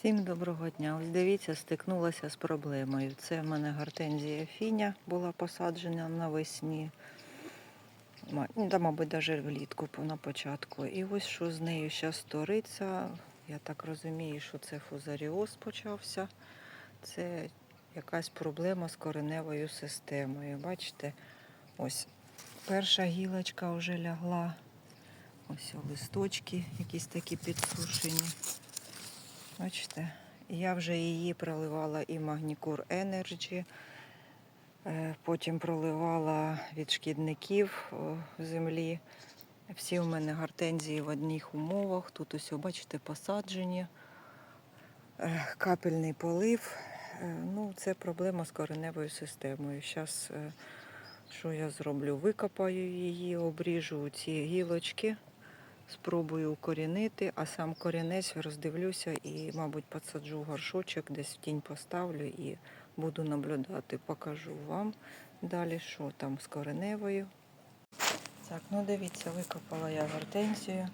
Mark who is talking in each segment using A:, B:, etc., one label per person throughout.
A: Всім доброго дня. Ось дивіться, стикнулася з проблемою. Це в мене гортензія фіня була посаджена навесні. Ма- Ну, мабуть, навіть влітку на початку. І ось що з нею зараз твориться. Я так розумію, що це фузаріоз почався. Це якась проблема з кореневою системою. Бачите, ось перша гілочка вже лягла. Ось листочки якісь такі підсушені. Бачите, я вже її проливала і Магнікур Energy, е, потім проливала від шкідників о, землі. Всі у мене гортензії в одних умовах. Тут ось, бачите, посаджені, Е, капельний полив. Е, Ну, це проблема з кореневою системою. Зараз що я зроблю? Викопаю її, обріжу ці гілочки спробую укорінити, а сам корінець роздивлюся і, мабуть, посаджу горшочок, десь в тінь поставлю і буду наблюдати. Покажу вам далі, що там з кореневою. Так, ну дивіться, викопала я гортензію.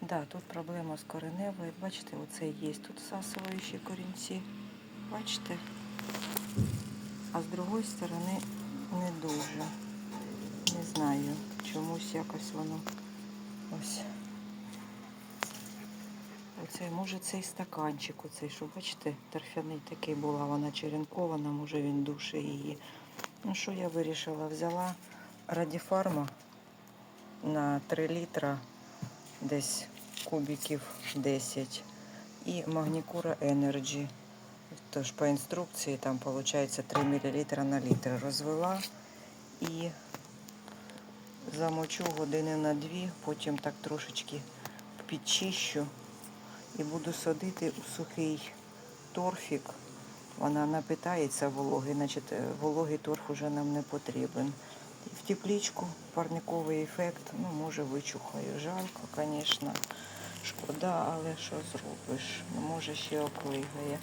A: Да, тут проблема з кореневою. Бачите, оце є тут всасуючі корінці. Бачите? А з другої сторони не дуже. Не знаю, чомусь якось воно ось. Оце, може, цей стаканчик, оцей, що бачите, торфяний такий була, вона черенкована, може він душе її. Ну що я вирішила? Взяла радіфарма на 3 літра, десь кубиків 10 і Магнікура Energy. Тож по інструкції там виходить 3 мл на літр. Розвела і замочу години на дві, потім так трошечки підчищу і буду садити у сухий торфік. Вона напитається вологи, значить е, вологий торф уже нам не потрібен. В теплічку парниковий ефект, ну, може вичухаю. Жалко, звісно, шкода, але що зробиш? Ну, може ще оклигає.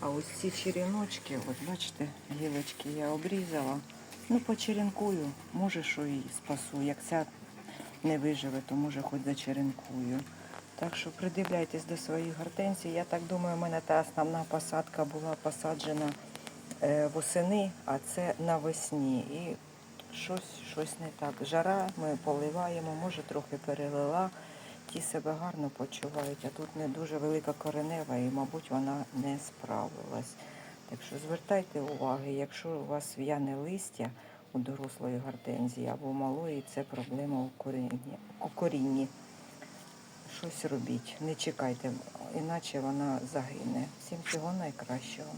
A: А ось ці череночки, от бачите, гілочки я обрізала. Ну, почеренкую, може, що і спасу. Як ця не виживе, то може хоч зачеренкую. Так що придивляйтесь до своїх гортензій. Я так думаю, у мене та основна посадка була посаджена е, восени, а це навесні. І щось, щось не так. Жара, ми поливаємо, може трохи перелила. Ті себе гарно почувають, а тут не дуже велика коренева і, мабуть, вона не справилась. Так що звертайте уваги, якщо у вас в'яне листя у дорослої гортензії або малої, це проблема у корінні. У корінні. Щось робіть, не чекайте, іначе вона загине. Всім всього найкращого.